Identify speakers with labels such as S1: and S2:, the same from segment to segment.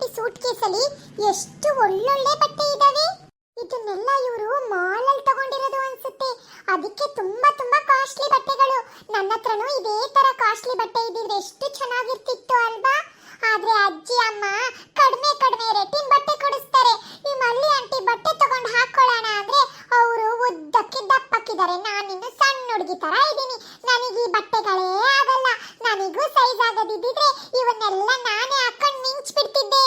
S1: Aunty suit ಕೇಸಲ್ಲಿ ಎಷ್ಟು ಒಳ್ಳೊಳ್ಳೆ ಬಟ್ಟೆ ಇದಾವೆ. ಇದನ್ನೆಲ್ಲ ಇವರು ಮಾಲ್ ಅಲ್ಲಿ ತಗೊಂಡಿರೋದು ಅನ್ಸುತ್ತೆ. ಅದಕ್ಕೆ ತುಂಬಾ ತುಂಬಾ ಕಾಸ್ಟ್ಲಿ ಬಟ್ಟೆಗಳು. ನನ್ನ ಹತ್ರನೂ ಇದೇ ತರ ಕಾಸ್ಟ್ಲಿ ಬಟ್ಟೆ ಇದ್ದಿದ್ರೆ ಎಷ್ಟು ಚೆನ್ನಾಗಿರ್ತಿತ್ತು ಅಲ್ವಾ? ಆದ್ರೆ ಅಜ್ಜಿ, ಅಮ್ಮ ಕಡಿಮೆ ಕಡಿಮೆ ರೇಟಿನ ಬಟ್ಟೆ ಕೊಡಿಸ್ತಾರೆ ಈ ಮಳ್ಳಿ ಆಂಟಿ ಬಟ್ಟೆ ತಗೊಂಡು ಹಾಕೊಳ್ಳೋಣ ಅಂದ್ರೆ ಅವರು ಉದ್ದಕ್ಕೆ ದಪ್ಪಕ್ಕಿದ್ದಾರೆ ನಾನಿನ್ನು ಸಣ್ಣ ಹುಡುಗಿ ತರ ಇದ್ದೀನಿ ನನಗೆ ಈ ಬಟ್ಟೆಗಳೇ ಆಗಲ್ಲ ನನಗೂ ಸೈಜ್ ಆಗದಿದ್ದಿದ್ರೆ ಇವನ್ನೆಲ್ಲ ನಾನೇ ಹಾಕೊಂಡು ಮಿಂಚ್ ಬಿಡ್ತಿದ್ದೆ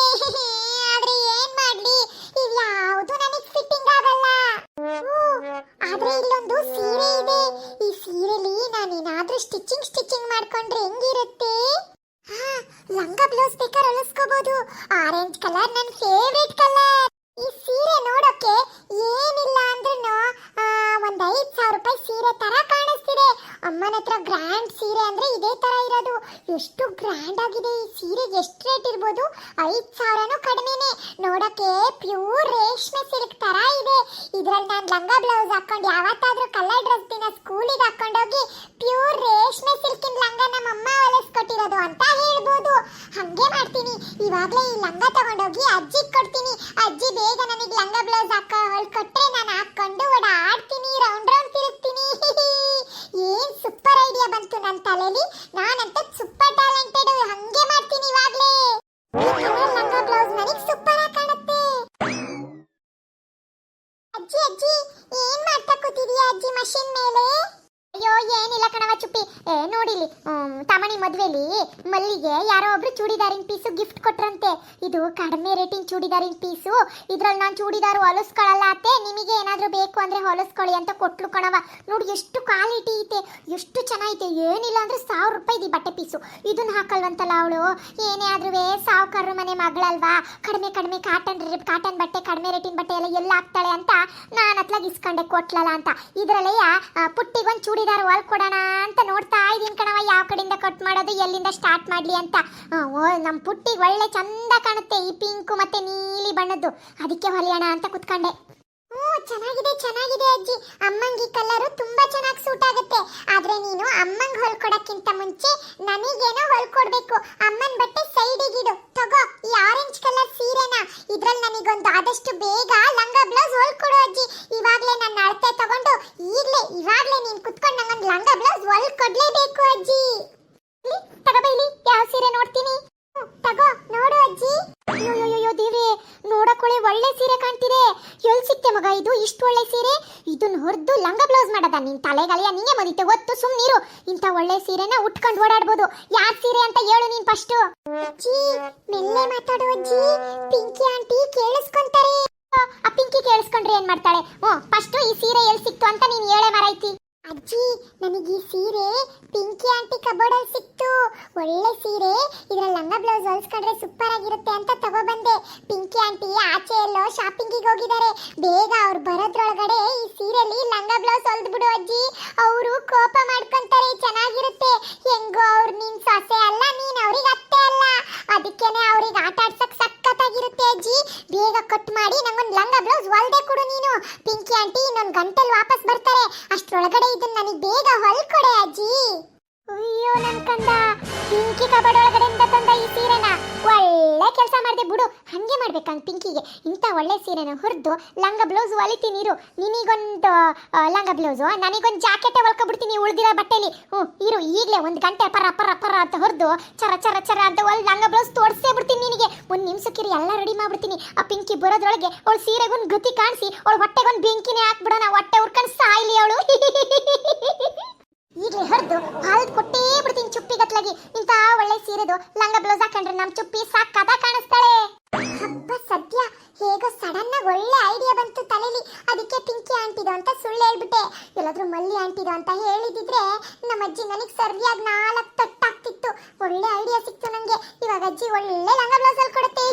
S1: ಆದ್ರೆ ಏನ್ ಮಾಡ್ಲಿ ಇವ್ಯಾವುದು ನನಗೆ ಫಿಟ್ಟಿಂಗ್ ಆಗಲ್ಲ ಹೂ, ಆದ್ರೆ ಇಲ್ಲೊಂದು ಸೀರೆ ಇದೆ ಈ ಸೀರೆಲಿ ನಾನೇನಾದ್ರೂ ಸ್ಟಿಚಿಂಗ್ ಸ್ಟಿಚಿಂಗ್ ಮಾಡ್ಕೊಂಡ್ರೆ ಹೆಂಗಿರುತ್ತೆ? ಹಾ, ಲಂಗ ಬ್ಲೌಸ್ ಬೇಕಾದ್ರೆ ಹೊಲಿಸ್ಕೋಬಹುದು ಆರೆಂಜ್ ಕಲರ್ ನನ್ನ ಫೇವರಿಟ್ ಕಲರ್ ಈ ಸೀರೆ ನೋಡೋಕೆ ಏನಿಲ್ಲ ಅಂದ್ರೂ ಒಂದ್ ಐದ್ ಸಾವಿರ ರೂಪಾಯಿ ಸೀರೆ ತರ ಕಾಣಿಸ್ತಿದೆ. ಅಮ್ಮನ ಹತ್ರ ಗ್ರ್ಯಾಂಡ್ ಸೀರೆ ಅಂದ್ರೆ ಇದೇ ತರ ಇರೋದು. ಎಷ್ಟು ಗ್ರ್ಯಾಂಡ್ ಆಗಿದೆ ಈ ಸೀರೆಗೆ ಎಷ್ಟು ರೇಟ್ ಇರ್ಬೋದು? ಐದ್ ಸಾವಿರನೂ ಕಡಿಮೆನೆ. ನೋಡಕ್ಕೆ ಪ್ಯೂರ್ ರೇಷ್ಮೆ ಸಿಲ್ಕ್ ತರ ಇದೆ. ಇದ್ರಲ್ಲಿ ನಾನು ಲಂಗ ಬ್ಲೌಸ್ ಹಾಕೊಂಡು ಯಾವತ್ತಾದ್ರೂ ಕಲರ್ ಡ್ರೆಸ್ ದಿನ ಸ್ಕೂಲಿಗೆ ಹಾಕೊಂಡೋಗಿ ಪ್ಯೂರ್ ರೇಷ್ಮೆ ಸಿಲ್ಕಿನ ಲಂಗ ನಮ್ಮ ಅಮ್ಮ ಹೊಲಿಸ್ಕೊಟ್ಟಿರೋದು ಅಂತ ಹೇಳ್ಬೋದು ಹಂಗೆ ಮಾಡ್ತೀನಿ ಇವಾಗ್ಲೇ ಈ ಲಂಗ ತಗೊಂಡೋಗಿ ಅಜ್ಜಿಗೆ ಕೊಡ್ತೀನಿ ಅಜ್ಜಿ ಬೇಗ ನನಗೆ ಲಂಗ ಬ್ಲೌಸ್ ಹಾಕ ಹೊಲ್ಕೊಟ್ರೆ ನಾನು ಹಾಕೊಂಡು ಓಡಾಡ್ತೀನಿ ರೌಂಡ್ ರೌಂಡ್ ತಿರುಗ್ತೀನಿ ಏನ್ ಸೂಪರ್ ಐಡಿಯಾ ಬಂತು ತಲೆಯಲ್ಲಿ ನಾನಂತ ಸೂಪರ್ ಟ್ಯಾಲೆಂಟೆಡ್ ಹಂಗೆ ಮಾಡ್ತೀನಿ ಇವಾಗ್ಲೇ. ಲಂಗ ಬ್ಲೌಸ್ ನನಗೆ ಸೂಪರ್ ಆಗಿ ಕಾಣುತ್ತೆ. ಅಜ್ಜಿ ಅಜ್ಜಿ, ಏನ್ ಮಾಡ್ತಾ ಕೂತಿದೀಯ ಅಜ್ಜಿ ಮಷಿನ್ ಮೇಲೆ? ಅಯ್ಯೋ, ಏನಿಲ್ಲ. ಕಣವ ಚುಪ್ಪಿ ಏ ನೋಡಿಲಿ ತಮಣಿ ಮದ್ವೆಲಿ ಮಲ್ಲಿಗೆ ಯಾರೋ ಒಬ್ರು ಚೂಡಿದಾರಿನ ಪೀಸು ಗಿಫ್ಟ್ ಕೊಟ್ರಂತೆ. ಇದು ಕಡಿಮೆ ರೇಟಿನ ಚೂಡಿದಾರಿನ ಪೀಸು. ಇದ್ರಲ್ಲಿ ನಾನು ಚೂಡಿದಾರು ಹೊಲಸ್ಕೊಳ್ಳಲ್ಲ ಅತ್ತೆ. ನಿಮಗೆ ಏನಾದರೂ ಬೇಕು ಅಂದ್ರೆ ಹೊಲಸ್ಕೊಳ್ಳಿ ಅಂತ ಕೊಟ್ಲು ಕಣವ. ನೋಡಿ ಎಷ್ಟು ಕ್ವಾಲಿಟಿ ಐತೆ, ಎಷ್ಟು ಚೆನ್ನಾಗೈತೆ. ಏನಿಲ್ಲ ಅಂದ್ರೆ ಸಾವಿರ ರೂಪಾಯಿ ಇದೆ ಬಟ್ಟೆ ಪೀಸು. ಇದನ್ನ ಹಾಕಲ್ವಂತಲ್ಲ ಅವಳು. ಏನೇ ಆದ್ರೂ ಸಾವುಕಾರರ ಮನೆ ಮಗಳಲ್ವಾ? ಕಡಿಮೆ ಕಡಿಮೆ ಕಾಟನ್ ಕಾಟನ್ ಬಟ್ಟೆ, ಕಡಿಮೆ ರೇಟಿನ ಬಟ್ಟೆ ಎಲ್ಲ ಎಲ್ಲ ಹಾಕ್ತಾಳೆ ಅಂತ ನಾನು ಅತ್ಲಾಗ ಇಸ್ಕೊಂಡೆ ಕೊಟ್ಲಲ್ಲ ಅಂತ. ಇದ್ರಲ್ಲೇ ಪುಟ್ಟಿಗೊಂದು ಚೂಡಿದಾರ ಚೂಡಿದಾರ್ ಹೊಲ್ಕೊಡೋಣ. ಅಂತ ನೋಡ್ತಾ ಇದ್ದೀನಿ ಕಣವ ಯಾವ ಕಡೆಯಿಂದ ಕಟ್ ಮಾಡೋದು, ಎಲ್ಲಿಂದ ಸ್ಟಾರ್ಟ್ ಮಾಡ್ಲಿ ಅಂತ. ಓ ನಮ್ಮ ಪುಟ್ಟಿಗೆ ಒಳ್ಳೆ ಚಂದ ಕಾಣುತ್ತೆ, ಈ ಪಿಂಕು ಮತ್ತೆ ನೀಲಿ ಬಣ್ಣದ್ದು. ಅದಕ್ಕೆ ಹೊಲಿಯೋಣ ಅಂತ ಕುತ್ಕೊಂಡೆ. ಹ್ಞೂ ಚೆನ್ನಾಗಿದೆ ಚೆನ್ನಾಗಿದೆ ಅಜ್ಜಿ. ಅಮ್ಮಂಗೆ ಈ ಕಲರು ತುಂಬಾ ಚೆನ್ನಾಗಿ ಸೂಟ್ ಆಗುತ್ತೆ. ಆದ್ರೆ ನೀನು ಅಮ್ಮಂಗೆ ಹೊಲ್ಕೊಡಕ್ಕಿಂತ ಮುಂಚೆ ನನಗೇನೋ ಹೊಲ್ಕೊಡ್ಬೇಕು. ಅಮ್ಮನ ಬಟ್ಟೆ ಸೈಡಿಗಿಡು ತಗೋ, ಈ ಆರೆಂಜ್ ಕಲರ್ ಸೀರೆನ. ಇದ್ರಲ್ಲಿ ನನಗೊಂದು ಆದಷ್ಟು ಬೇಗ ಲಂಗ ಬ್ಲೌಸ್ ಹೊಲ್ಕೊಡು ಅಜ್ಜಿ. ಇವಾಗ್ಲೇ ನನ್ನ ಅಳತೆ ತಗೊಂಡು ಈಗ್ಲೇ ಇವಾಗ್ಲೇ ನೀನ್ ಕುತ್ಕೊಂಡು ನಂಗೊಂದು ಲಂಗ ಕೊಡ್ಲೇಬೇಕು ಅಜ್ಜಿ. ತಗೋಬೈಲಿ ಯಾವ ಸೀರೆ ನೋಡ್ತೀನಿ. ತಗೋ, ನೋಡು ಅಜ್ಜಿ. ಅಯ್ಯೋ ದೇವ್ರೆ ನೋಡಕೊಳ್ಳೆ ಒಳ್ಳೆ ಸೀರೆ ಕಾಣ್ತಿದೆ. ಎಲ್ ಸಿಕ್ತೆ ಮಗ ಇದು? ಇಷ್ಟು ಒಳ್ಳೆ ಸೀರೆ? ಇದನ್ನ ಹೊರದು ಲಂಗ ಬ್ಲೌಸ್ ಮಾಡದ. ನಿನ್ ತಲೆಗಲೆಯ ನಿಂಗೆ ಮದಿತೆ ಒತ್ತು ಸುಮ್ನಿರು ಇಂಥ ಒಳ್ಳೆ ಸೀರೆನ ಉಟ್ಕೊಂಡು ಓಡಾಡ್ಬೋದು. ಯಾರ್ ಸೀರೆ ಅಂತ ಹೇಳು ನೀನ್ ಫಸ್ಟ್ ಅಜ್ಜಿ, ಮೆಲ್ಲೆ ಮಾತಾಡು ಅಜ್ಜಿ. ಪಿಂಕಿ ಆಂಟಿ ಕೇಳಿಸ್ಕೊಂತಾರೆ. ಪಿಂಕಿ ಕೇಳಿಸ್ಕೊಂಡ್ರೆ ಏನ್ ಮಾಡ್ತಾಳೆ? ಹ್ಞೂ ಫಸ್ಟ್ ಈ ಸೀರೆ ಎಲ್ ಸಿಕ್ತು ಅಂತ ನೀನ್ ಹೇಳೇ ಮರೈತಿ ಅಜ್ಜಿ, ನನಗೆ ಈ ಸೀರೆ ಪಿಂಕಿ ಆಂಟಿ ಕಬೋರ್ಡಲ್ಲಿ ಸಿಕ್ತು. ಒಳ್ಳೆ ಸೀರೆ. ಇದ್ರ ಲಂಗ ಬ್ಲೌಸ್ ಹೊಲ್ಸ್ಕೊಂಡ್ರೆ ಸೂಪರ್ ಆಗಿರುತ್ತೆ ಅಂತ ತಗೊಬಂದೆ. ಪಿಂಕಿ ಆಂಟಿ ಆಚೆ ಎಲ್ಲೋ ಶಾಪಿಂಗಿಗೆ ಹೋಗಿದ್ದಾರೆ. ಬೇಗ ಅವ್ರು ಬರೋದ್ರೊಳಗಡೆ ಈ ಸೀರೆಲಿ ಲಂಗ ಬ್ಲೌಸ್ ಹೊಲ್ದ್ಬಿಡು ಅಜ್ಜಿ. ಅವರು ಕೋಪ ಮಾಡ್ಕೊಂತಾರೆ, ಚೆನ್ನಾಗಿರುತ್ತೆ. ಹೆಂಗೋ ಅವ್ರು ನಿನ್ ಸೊಸೆ ಅಲ್ಲ, ನೀನ್ ಅವ್ರಿಗೆ ಅತ್ತೆ ಅಲ್ಲ. ಅದಕ್ಕೇನೆ ಅವ್ರಿಗೆ ಆಟ ಆಡ್ಸಕ್ ಸಖತ್ತಾಗಿರುತ್ತೆ ಅಜ್ಜಿ. ಬೇಗ ಕಟ್ ಮಾಡಿ ನಂಗೊಂದು ಲಂಗ ಬ್ಲೌಸ್ ಹೊಲ್ದೆ ಕೊಡು ನೀನು. ಪಿಂಕಿ ಆಂಟಿ ಇನ್ನೊಂದು ಗಂಟೆಲಿ ವಾಪಸ್ ಬರ್ತಾರೆ. ಅಷ್ಟ್ರೊಳಗಡೆ ಇದನ್ನ ನನಗೆ ಬೇಗ ಹೊಲ್ಕೊಡೆ ಅಜ್ಜಿ. ಅಯ್ಯೋ ನನ್ ಕಂದ ಬೆಂಕಿ ಕಬಾಡ್ ಒಳಗಡೆಯಿಂದ ಮಾಡಿದೆ ಬಿಡು. ಹಂಗೆ ಮಾಡ್ಬೇಕಂತ ಪಿಂಕಿಗೆ. ಇಂಥ ಒಳ್ಳೆ ಸೀರೆನ ಹುರಿದು ಲಂಗ ಬ್ಲೌಸ್ ಹೊಲಿತೀನಿ ಇರು ನಿನಗೊಂದು ಲಂಗ ಬ್ಲೌಸು, ನನಗೊಂದು ಜಾಕೆಟೇ ಹೊಲ್ಕೊಬಿಡ್ತೀನಿ ಉಳಿದಿರೋ ಬಟ್ಟೆಲಿ. ಹ್ಞೂ, ಇರು, ಈಗಲೇ ಒಂದು ಗಂಟೆ ಪರ ಪರ ಪರ ಅಂತ ಹೊರದು ಚರ ಚರ ಚರ ಅಂತ ಒಲ್ ಲಂಗ ಬ್ಲೌಸ್ ತೋರಿಸೇ ಬಿಡ್ತೀನಿ ನಿನಗೆ. ಒಂದು ನಿಮಿಷಕ್ಕಿರಿ, ಎಲ್ಲ ರೆಡಿ ಮಾಡ್ಬಿಡ್ತೀನಿ. ಆ ಪಿಂಕಿ ಬರೋದ್ರೊಳಗೆ ಅವಳು ಸೀರೆಗೊಂದು ಗತಿ ಕಾಣಿಸಿ, ಅವಳು ಹೊಟ್ಟೆಗೊಂದು ಬೆಂಕಿನೇ ಹಾಕ್ಬಿಡೋಣ. ಹೊಟ್ಟೆ ಉರ್ಕೊಂಡು ಸಾಯ್ಲಿ ಅವಳು. ಈಗಲೇ ಹರಿದು ಹಾಲ್ದು ಕೊಟ್ಟೇ ಬಿಡ್ತೀನಿ ಚುಪ್ಪಿ ಗತ್ಲಾಗಿ ಇಂಥ ಒಳ್ಳೆ ಸೀರೆದು ಲಂಗ ಬ್ಲೌಸ್ ಹಾಕೊಂಡ್ರೆ ನಮ್ ಚುಪ್ಪಿ ಸಾಕದ ಕಾಣಿಸ್ತಾಳೆ. ಹಬ್ಬ ಸದ್ಯ, ಹೇಗೋ ಸಡನ್ ಆಗಿ ಒಳ್ಳೆ ಐಡಿಯಾ ಬಂತು ತಲೆಲಿ. ಅದಕ್ಕೆ ಪಿಂಕಿ ಆಂಟಿದು ಅಂತ ಸುಳ್ಳು ಹೇಳ್ಬಿಟ್ಟೆ. ಎಲ್ಲಾದ್ರೂ ಮಲ್ಲಿ ಆಂಟಿದು ಅಂತ ಹೇಳಿದಿದ್ರೆ ನಮ್ಮ ಅಜ್ಜಿ ನನಗೆ ಸರಿಯಾಗಿ ನಾಲ್ಕು ತಟ್ಟಾಗ್ತಿತ್ತು. ಒಳ್ಳೆ ಐಡಿಯಾ ಸಿಕ್ತು ನಂಗೆ. ಇವಾಗ ಅಜ್ಜಿ ಒಳ್ಳೆ ಲಂಗ ಬ್ಲೌಸ್ ಅಲ್ಲಿ ಕೊಡುತ್ತೆ.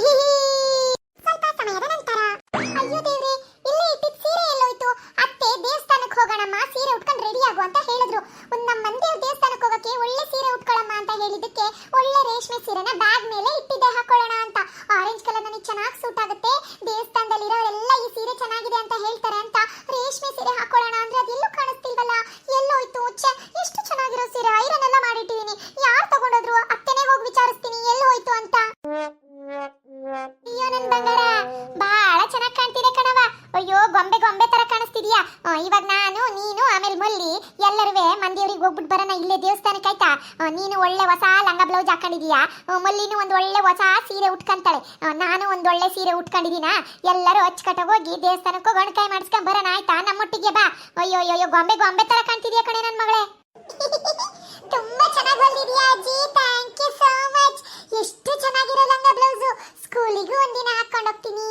S1: ಸ್ವಲ್ಪ ಸಮಯದ ನಂತರ. ಅಯ್ಯೋ ದೇವ್ರೆ, ಇಲ್ಲೇ ಇಟ್ಟಿದ್ ಸೀರೆ ಎಲ್ಲೋಯ್ತು. ಅತ್ತೆ ದೇವಸ್ಥಾನಕ್ಕೆ ಹೋಗೋಣಮ್ಮ, ಸೀರೆ ಉಟ್ಕೊಂಡು ರೆಡಿ ಆಗು ಅಂತ ಹೇಳಿದ್ರು ಒಂದ್ ನಮ್ಮ ಮಂದಿರ ದೇವಸ್ಥಾನಕ್ಕೆ ಹೋಗಕ್ಕೆ ಒಳ್ಳೆ ಸೀರೆ ಉಟ್ಕೊಳ್ಳಮ್ಮ ಅಂತ ಹೇಳಿದಕ್ಕೆ ಒಳ್ಳೆ ರೇಷ್ಮೆ ಸೀರೆನ ಬ್ಯಾಗ್ ಲಂಗ ಬ್ಲೌಸ್ ಹಾಕೊಂಡಿದೀಯಾ? ಮಲ್ಲಿನ ಒಂದು ಒಳ್ಳೆ ಹೊಸ ಸೀರೆ ಉಟ್ಕೊಂತಾಳೆ. ನಾನು ಒಂದು ಒಳ್ಳೆ ಸೀರೆ ಉಟ್ಕೊಂಡಿದೀನ? ಎಲ್ಲರೂ ಅಚ್ಚುಕಟ್ಟಾಗಿ ಹೋಗಿ ದೇವಸ್ಥಾನಕ್ಕೂ ಗಣಕಾಯಿ ಮಾಡಿಸ್ಕೊಂಡ್ ಬರೋಣ, ಆಯ್ತಾ? ನಮ್ಮೊಟ್ಟಿಗೆ ಬಾ. ಅಯ್ಯೋ ಅಯ್ಯೋ ಗೊಂಬೆ ಗೊಂಬೆ ತರ ಕಾಣ್ತಿದ್ಯಾ ಕಣೆ ನನ್ನ ಮಗಳೇ? ತುಂಬಾ ಚೆನ್ನಾಗಿ ಹೊಲಿದಿದ್ಯಾ ಅಜ್ಜಿ. ಥ್ಯಾಂಕ್ ಯು ಸೋ ಮಚ್ ಎಷ್ಟು ಚೆನ್ನಾಗಿರೋ ಲಂಗ ಬ್ಲೌಸು ಸ್ಕೂಲಿಗೂ ಒಂದಿನ ಹಾಕೊಂಡು ಹೋಗ್ತೀನಿ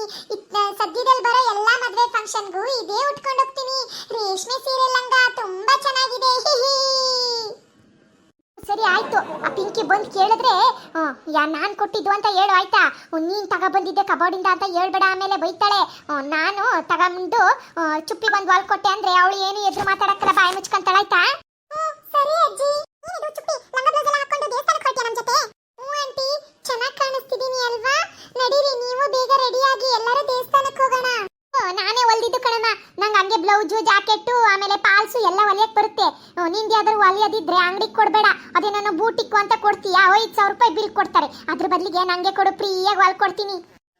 S1: ಸದ್ಯದಲ್ಲಿ ಬರೋ ಎಲ್ಲಾ ಮದ್ವೆ ಫಂಕ್ಷನ್ಗೂ ಇದೇ ಉಟ್ಕೊಂಡು ಹೋಗ್ತೀನಿ ರೇಷ್ಮೆ ಸೀರೆ ಲಂಗ ತುಂಬಾ ಚೆನ್ನಾಗಿದೆ ಹಿಹಿ. ಸರಿ ಆಯ್ತು ಆ ಪಿಂಕಿ ಬಂದು ಕೇಳಿದ್ರೆ ಆ, ಯಾ ನಾನು ಕೊಟ್ಟಿದ್ದು ಅಂತ ಹೇಳು ಆಯ್ತಾ? ನೀನು ತಗೊಬಂದಿದ್ದೆ ಕಬೋರ್ಡಿಂದ ಅಂತ ಹೇಳ್ಬೇಡ ಆಮೇಲೆ ಬೈತಾಳೆ. ನಾನು ತಗೊಂಡು ಚುಪ್ಪಿ ಬಂದು ವಾಲ್ ಕೊಟ್ಟೆ ಅಂದ್ರೆ ಅವಳು ಏನು ಎದುರು ಮಾತಾಡಕ್ಕಲ್ಲ ಬಾಯಿ ಮುಚ್ಕೊಂತಾಳ ಆಯ್ತಾ? ಸರಿ ಅಜ್ಜಿ. ನೀನು ಚುಪ್ಪಿ ಲಂಗ ಬ್ಲೌಸ್ ಎಲ್ಲ ಹಾಕೊಂಡು ದೇವಸ್ಥಾನಕ್ಕೆ ಹೊರಟಿಯಾ ನಮ್ಮ ಜೊತೆ? ಹ್ಞೂ ಆಂಟಿ. ಚೆನ್ನಾಗಿ ಕಾಣಿಸ್ತಿದ್ದೀನಿ ಅಲ್ವಾ? ನಡೀರಿ ನೀವು ಬೇಗ ರೆಡಿಯಾಗಿ ಎಲ್ಲರೂ ದೇವಸ್ಥಾನಕ್ಕೆ ಹೋಗೋಣ. ನಾನೇ ಹೊಲ್ದಿದ್ದು ಕಣಮ್ಮ. ನಂಗೆ ಹಂಗೆ ಬ್ಲೌಸು ಜಾಕೆಟ್ಟು ಆಮೇಲೆ ಪಾಲ್ಸು ಎಲ್ಲ ಹೊಲಿಯಕ್ಕೆ ಬರುತ್ತೆ. ನಿಂದು ಯಾವ್ದಾದ್ರು ಹೊಲಿಯೋದಿದ್ರೆ ಅಂಗಡಿಗೆ ಕೊಡಬೇಡ. ಅದೇನೋ ಬೂಟಿಕ್ಕು ಅಂತ ಕೊಡ್ತೀಯಾ? ಐದು ಸಾವಿರ ರೂಪಾಯಿ ಬಿಲ್ ಕೊಡ್ತಾರೆ. ಅದ್ರ ಬದಲಿಗೆ ನಂಗೆ ಕೊಡು ಫ್ರೀಯಾಗಿ ಹೊಲ್ ಕೊಡ್ತೀನಿ.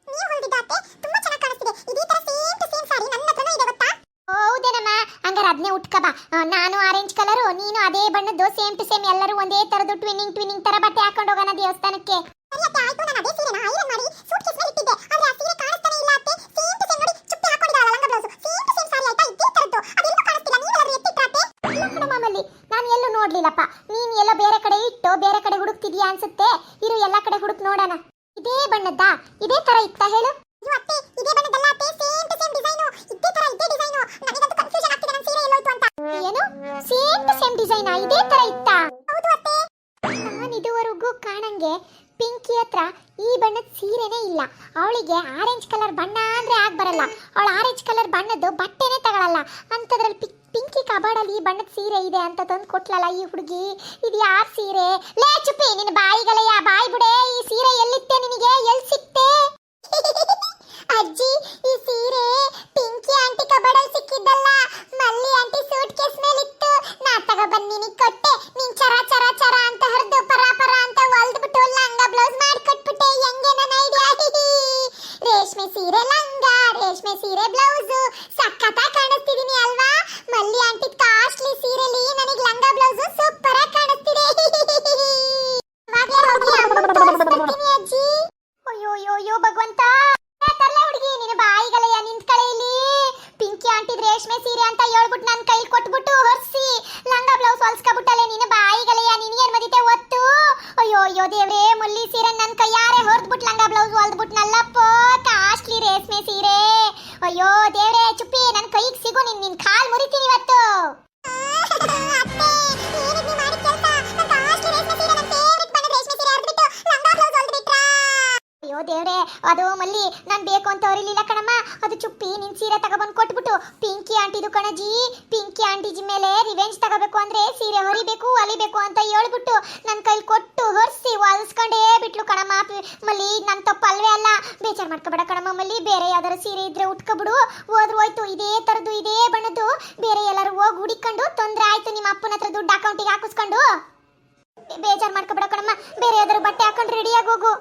S1: ನೀವು ಹೊಲ್ದಿದ್ದಾತೆ ತುಂಬಾ ಚೆನ್ನಾಗಿ ಕಾಣಿಸ್ತಿದೆ. ಇದೇ ತರ ಸೇಮ್ ಟು ಸೇಮ್ ಸಾರಿ ನನ್ನ ಹತ್ರನೂ ಇದೆ ಗೊತ್ತಾ? ಹೌದೇನಮ್ಮ. ಹಂಗಾರೆ ಅದನ್ನೇ ಉಟ್ಕಬ. ನಾನು ಆರೆಂಜ್ ಕಲರು ನೀನು ಅದೇ ಬಣ್ಣದ್ದು ಸೇಮ್ ಟು ಸೇಮ್ ಎಲ್ಲರೂ ಒಂದೇ ತರದ್ದು ಟ್ವಿನ್ನಿಂಗ್ ಟ್ವಿನ್ನಿಂಗ್ ತರ ಬಟ್ಟೆ ಹಾಕೊಂಡು ಹೋಗೋಣ ದೇವಸ್ಥಾನಕ್ಕೆ. ನಾನು ಎಲ್ಲೂ ನೋಡ್ಲಿಲ್ಲಪ್ಪ. ನೀನ್ ಎಲ್ಲ ಬೇರೆ ಕಡೆ ಇಟ್ಟು ಬೇರೆ ಕಡೆ ಹುಡುಕ್ತಿದ್ಯಾ ಅನ್ಸುತ್ತೆ? ಇರು ಎಲ್ಲ ಕಡೆ ಹುಡುಕ್ ನೋಡೋಣ. ಇದೇ ಬಣ್ಣದ್ದ? ಇದೇ ತರ ಇತ್ತ ಹೇಳು? ಏನು? ಸೇಮ್ ಟು ಸೇಮ್ ಡಿಸೈನ್ ಇದೇ ತರ ಇತ್ತಾ? ನಾನು ಇದುವರೆಗೂ ಕಾಣಂಗೆ ಪಿಂಕಿ ಹತ್ರ ಈ ಬಣ್ಣದ ಸೀರೆನೇ ಇಲ್ಲ. ಅವಳಿಗೆ ಆರೆಂಜ್ ಕಲರ್ ಬಣ್ಣ ಅಂದ್ರೆ ಆಗ ಬರಲ್ಲ. ಅವಳು ಆರೆಂಜ್ ಕಲರ್ ಬಣ್ಣದ್ದು ಬಟ್ಟೆನೇ ತಗೊಳಲ್ಲ. ಅಂಥದ್ರಲ್ಲಿ ಪಿ ಪಿಂಕಿ ಕಬಾಡಲ್ಲಿ ಬಣ್ಣದ ಸೀರೆ ಇದೆ ಅಂತ ತಂದು ಕೊಟ್ಲಲ್ಲ ಈ ಹುಡುಗಿ? ಇದು ಯಾರ್ ಸೀರೆ? ಲೇ ಚುಪ್ಪಿ ನಿನ್ನ ಬಾಯಿಗಳೆಯ ಬಾಯಿ ಬಿಡೆ, ಈ ಸೀರೆ ಎಲ್ಲಿತ್ತೆ ನಿನಗೆ? ಎಲ್ಲಿ ಸಿಕ್ತೆ? ಅಜ್ಜಿ, ಈ ಸೀರೆ ಪಿಂಕಿ ಆಂಟಿ ಕಬಾಡಲ್ಲಿ ಸಿಕ್ಕಿದ್ದಲ್ಲ. ಮಲ್ಲಿ ಆಂಟಿ ಸೂಟ್ ಕೇಸ್ ಮೇಲೆ ಇತ್ತು ನಾ ತಗೊಬಂದು ನಿನಗೆ ಕೊಟ್ಟೆ. ನೀನ್ ಚರ ಚರ ಚರ ಅಂತ ಹರಿದು ಪರ ಪರ ಅಂತ ಬಿಟ್ಟು ಲಂಗ ಬ್ಲೌಸ್ ಮಾಡಿ ಕೊಟ್ಬಿಟ್ಟೆ ಹೆಂಗೆ ನನ್ನ ಐಡಿಯಾ ರೇಷ್ಮೆ ಸೀರೆ ಲಂಗ, ರೇಷ್ಮೆ ಸೀರೆ ಬ್ಲೌಸ್ ಸಖತ್ತಾಗಿ ಅಲ್ವಾ ಮಲ್ಲಿ ಆಂಟಿ ಕಾಸ್ಟ್ಲಿ ಸೀರೆಲಿ ನನಗೆ ಲಂಗ ಬ್ಲೌಸ್ ಸೂಪರ್ ಆಗಿ ಕಾಣಿಸ್ತಿದೆ. ಅಜ್ಜಿ. ಅಯ್ಯೋ ಅಯ್ಯೋ ಭಗವಂತ ತರ್ಲ ಹುಡುಗಿ, ನಿನ್ನ ಬಾಯಿಗಳೆಯ ನಿಂತ್ಕಳೆ ಇಲ್ಲಿ ಪಿಂಕಿ ಆಂಟಿ ರೇಷ್ಮೆ ಸೀರೆ ಅಂತ ಹೇಳ್ಬಿಟ್ಟು ನನ್ನ ಕೈ ಕೊಟ್ಬಿಟ್ಟು ಹೊರ್ಸಿ. ಲಂಗ ಬ್ಲೌಸ್ ಹೊಲ್ಸ್ಕೊಬಿಟ್ಟಲೆ ನಿನ್ನ ಬಾಯಿಗಳೆಯ ನಿನಗೇನು ಮದಿತೆ ಒತ್ತು? ಅಯ್ಯೋ ಅಯ್ಯೋ ದೇವ್ರೇ, ಮುಲ್ಲಿ ಸೀರೆ ನನ್ನ ಕೈಯಾರೆ ಹೊರದ್ಬಿಟ್ಟು ಲಂಗ ಬ್ಲೌಸ್ ಹೊಲ್ದ್ಬಿಟ್ನಲ್ಲಪ್ಪ ಕಾಸ್ಟ್ಲಿ ರೇಷ್ಮೆ ಸೀರೆ. ಅಯ್ಯೋ ದೇವ್ರೇ, ಚುಪ್ಪಿ ನನ್ನ ಕೈಗೆ ಸಿಗು, ನಿನ್ ನಿನ್ ಕಾಲ್ ಮುರಿತೀನಿ ಅದು ಮಲ್ಲಿ, ನಾನು ಬೇಕು ಅಂತ ಹೊರಿಲಿಲ್ಲ ಕಣಮ್ಮ. ಅದು ಚುಪ್ಪಿ, ನಿನ್ ಸೀರೆ ತಗೊಂಡ್ ಕೊಟ್ಬಿಟ್ಟು ಪಿಂಕಿ ಆಂಟಿದು ಕಣಜಿ. ಪಿಂಕಿ ಆಂಟಿಜಿ ಮೇಲೆ ರಿವೆಂಜ್ ತಗೋಬೇಕು ಅಂದ್ರೆ ಸೀರೆ ಹೊರಿಬೇಕು ಹೊಲಿಬೇಕು ಅಂತ ಹೇಳ್ಬಿಟ್ಟು ನನ್ ಕೈಲಿ ಕೊಟ್ಟು ಹೊರಿಸಿ ಹೊಲಿಸ್ಕೊಂಡೇ ಬಿಟ್ಲು ಕಣಮ್ಮ. ಮಲ್ಲಿ, ನನ್ ತಪ್ಪಲ್ವೇ ಅಲ್ಲ. ಬೇಜಾರ್ ಮಾಡ್ಕೋಬೇಡ ಕಣಮ್ಮ ಮಲ್ಲಿ. ಬೇರೆ ಯಾವ್ದಾರು ಸೀರೆ ಇದ್ರೆ ಉಟ್ಕೊಬಿಡು. ಹೋದ್ರು ಹೋಯ್ತು, ಇದೇ ತರದ್ದು, ಇದೇ ಬಣ್ಣದ್ದು. ಬೇರೆ ಎಲ್ಲರೂ ಹೋಗಿ ಹುಡಿಕೊಂಡು ತೊಂದ್ರೆ ಆಯ್ತು ನಿಮ್ಮ ಅಪ್ಪನ ಹತ್ರ ದುಡ್ಡು ಅಕೌಂಟಿಗೆ ಹಾಕಿಸ್ಕೊಂಡು. ಬೇಜಾರ್ ಮಾಡ್ಕೋಬೇಡ ಕಣಮ್ಮ. ಬೇರೆ ಯಾವ್ದಾರು ಬಟ್ಟೆ ಹಾಕೊಂಡು ರೆಡಿಯಾಗಿ ಹೋಗು.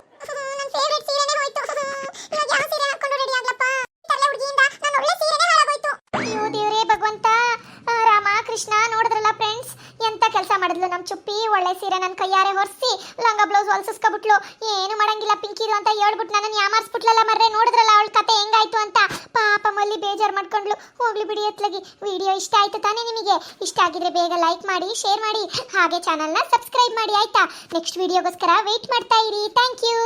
S1: ಸೀರೆ ನನ್ನ ಕೈಯಾರೆ ಹೊರಿಸಿ ಲಂಗ ಬ್ಲೌಸ್ ಹೊಲ್ಸಿಸ್ಕೊಬಿಟ್ಲು. ಏನು ಮಾಡಂಗಿಲ್ಲ ಪಿಂಕಿರು ಅಂತ ಹೇಳ್ಬಿಟ್ಟು ನನ್ನನ್ನು ಯಾಮಾರಿಸ್ಬಿಟ್ಲಲ್ಲ ಮರ್ರೆ, ನೋಡಿದ್ರಲ್ಲ ಅವಳ ಕತೆ ಹೆಂಗಾಯ್ತು ಅಂತ. ಪಾಪ ಮಲ್ಲಿ ಬೇಜಾರು ಮಾಡ್ಕೊಂಡ್ಲು. ಹೋಗ್ಲಿ ಬಿಡಿ ಎತ್ಲಗಿ, ವಿಡಿಯೋ ಇಷ್ಟ ಆಯ್ತು ತಾನೇ ನಿಮಗೆ? ಇಷ್ಟ ಆಗಿದ್ರೆ ಬೇಗ ಲೈಕ್ ಮಾಡಿ ಶೇರ್ ಮಾಡಿ, ಹಾಗೆ ಚಾನಲ್ನ ಸಬ್ಸ್ಕ್ರೈಬ್ ಮಾಡಿ, ಆಯ್ತಾ? ನೆಕ್ಸ್ಟ್ ವಿಡಿಯೋಗೋಸ್ಕರ ವೆಯ್ಟ್ ಮಾಡ್ತಾ ಇರಿ. Thank you